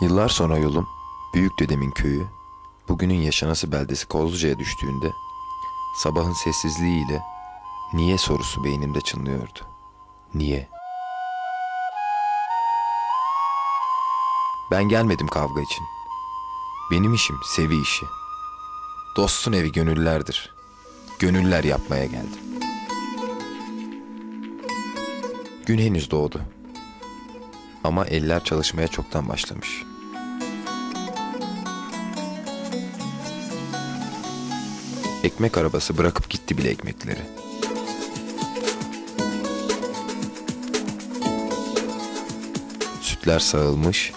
Yıllar sonra yolum, büyük dedemin köyü, bugünün yaşanası beldesi Kozluca'ya düştüğünde, sabahın sessizliğiyle niye sorusu beynimde çınlıyordu. Niye? Ben gelmedim kavga için. Benim işim sevi işi. Dostun evi gönüllerdir. Gönüller yapmaya geldim. Gün henüz doğdu. Ama eller çalışmaya çoktan başlamış. Ekmek arabası bırakıp gitti bile ekmekleri. Sütler sağılmış,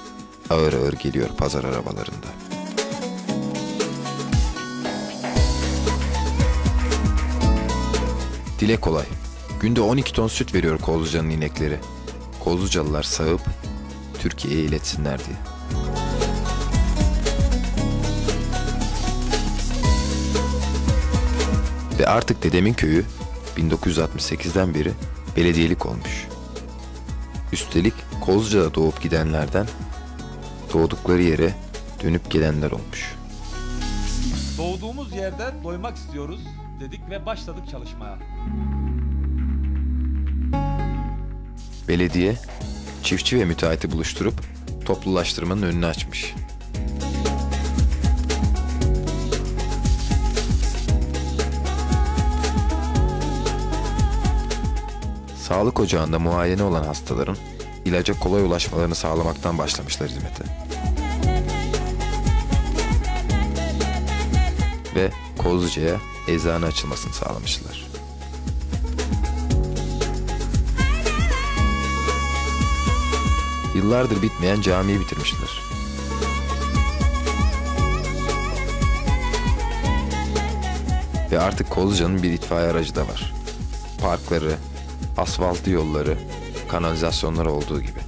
ağır ağır geliyor pazar arabalarında. Dile kolay. Günde 12 ton süt veriyor Kozluca'nın inekleri. Kozlucalılar sağıp Türkiye'ye iletsinler diye. Ve artık dedemin köyü 1968'den beri belediyelik olmuş. Üstelik Kozluca'da doğup gidenlerden doğdukları yere dönüp gelenler olmuş. Doğduğumuz yerde doymak istiyoruz dedik ve başladık çalışmaya. Belediye çiftçi ve müteahhiti buluşturup toplulaştırmanın önünü açmış. Sağlık ocağında muayene olan hastaların ilaca kolay ulaşmalarını sağlamaktan başlamışlar hizmete. Ve Kozluca'ya eczane açılmasını sağlamışlar. Yıllardır bitmeyen camiyi bitirmişler. Ve artık Kozluca'nın bir itfaiye aracı da var. Parkları, asfaltlı yolları, kanalizasyonları olduğu gibi.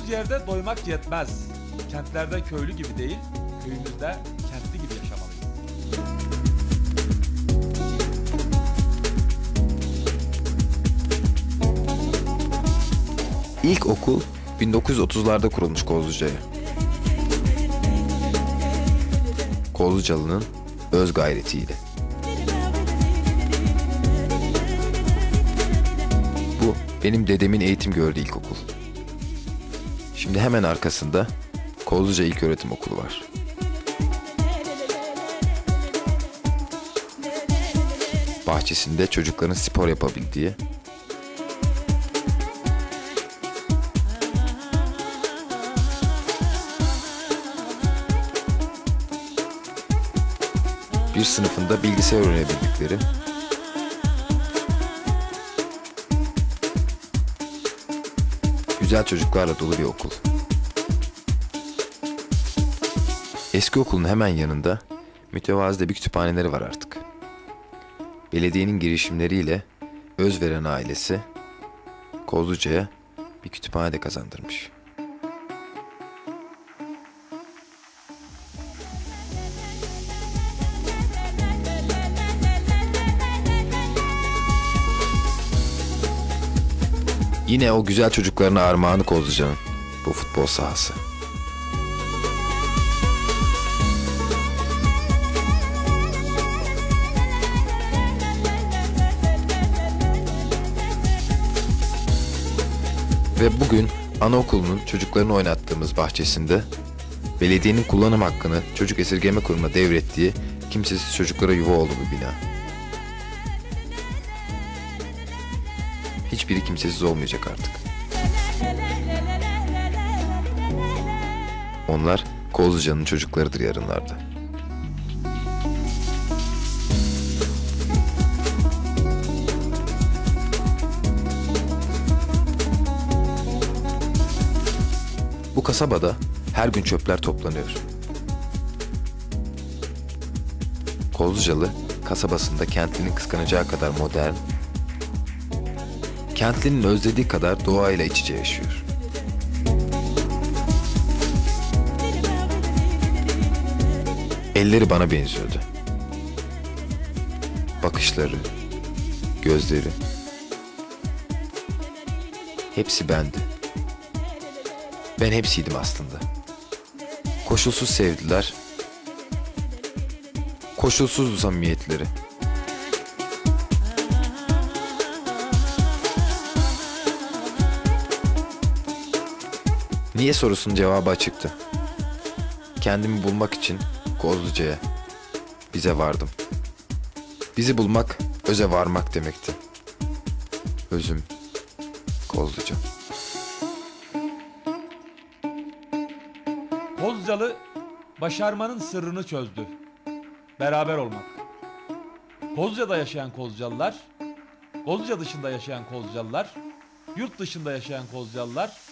Doğduğumuz yerde doymak yetmez. Kentlerde köylü gibi değil, köyümüzde kentli gibi yaşamalıyız. İlk okul 1930'larda kurulmuş Kozluca'ya. Kozlucalı'nın öz gayretiyle. Bu benim dedemin eğitim gördüğü ilkokul. Şimdi hemen arkasında Kozluca İlköğretim Okulu var. Bahçesinde çocukların spor yapabildiği, bir sınıfında bilgisayar öğrenebildikleri, güzel çocuklarla dolu bir okul. Eski okulun hemen yanında mütevazide bir kütüphaneleri var artık. Belediyenin girişimleriyle Özveren ailesi Kozluca'ya bir kütüphane de kazandırmış. Yine o güzel çocuklarına armağanı Kozluca'nın bu futbol sahası. Ve bugün anaokulunun çocuklarını oynattığımız bahçesinde belediyenin kullanım hakkını çocuk esirgeme kurumuna devrettiği kimsesiz çocuklara yuva oldu bu bina. Hiçbiri kimsesiz olmayacak artık. Onlar Kozluca'nın çocuklarıdır yarınlarda. Bu kasabada her gün çöpler toplanıyor. Kozlucalı kasabasında kentlinin kıskanacağı kadar modern, kentlinin özlediği kadar doğayla iç içe yaşıyor. Elleri bana benziyordu. Bakışları, gözleri. Hepsi bendi. Ben hepsiydim aslında. Koşulsuz sevdiler. Koşulsuzdu samimiyetleri. Niye sorusunun cevabı açıktı. Kendimi bulmak için Kozluca'ya, bize vardım. Bizi bulmak, öze varmak demekti. Özüm, Kozluca. Kozcalı başarmanın sırrını çözdü. Beraber olmak. Kozca'da yaşayan Kozcalılar, Kozca dışında yaşayan Kozcalılar, yurt dışında yaşayan Kozcalılar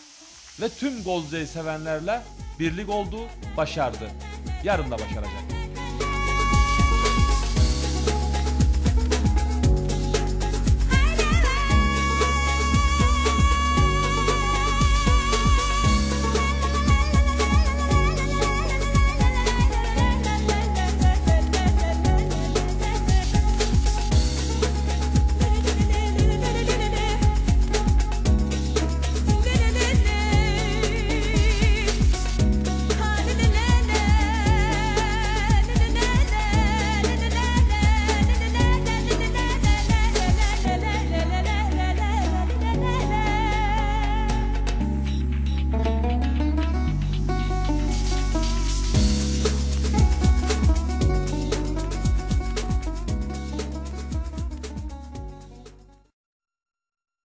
ve tüm Kozca'yı sevenlerle birlik oldu, başardı. Yarın da başaracak.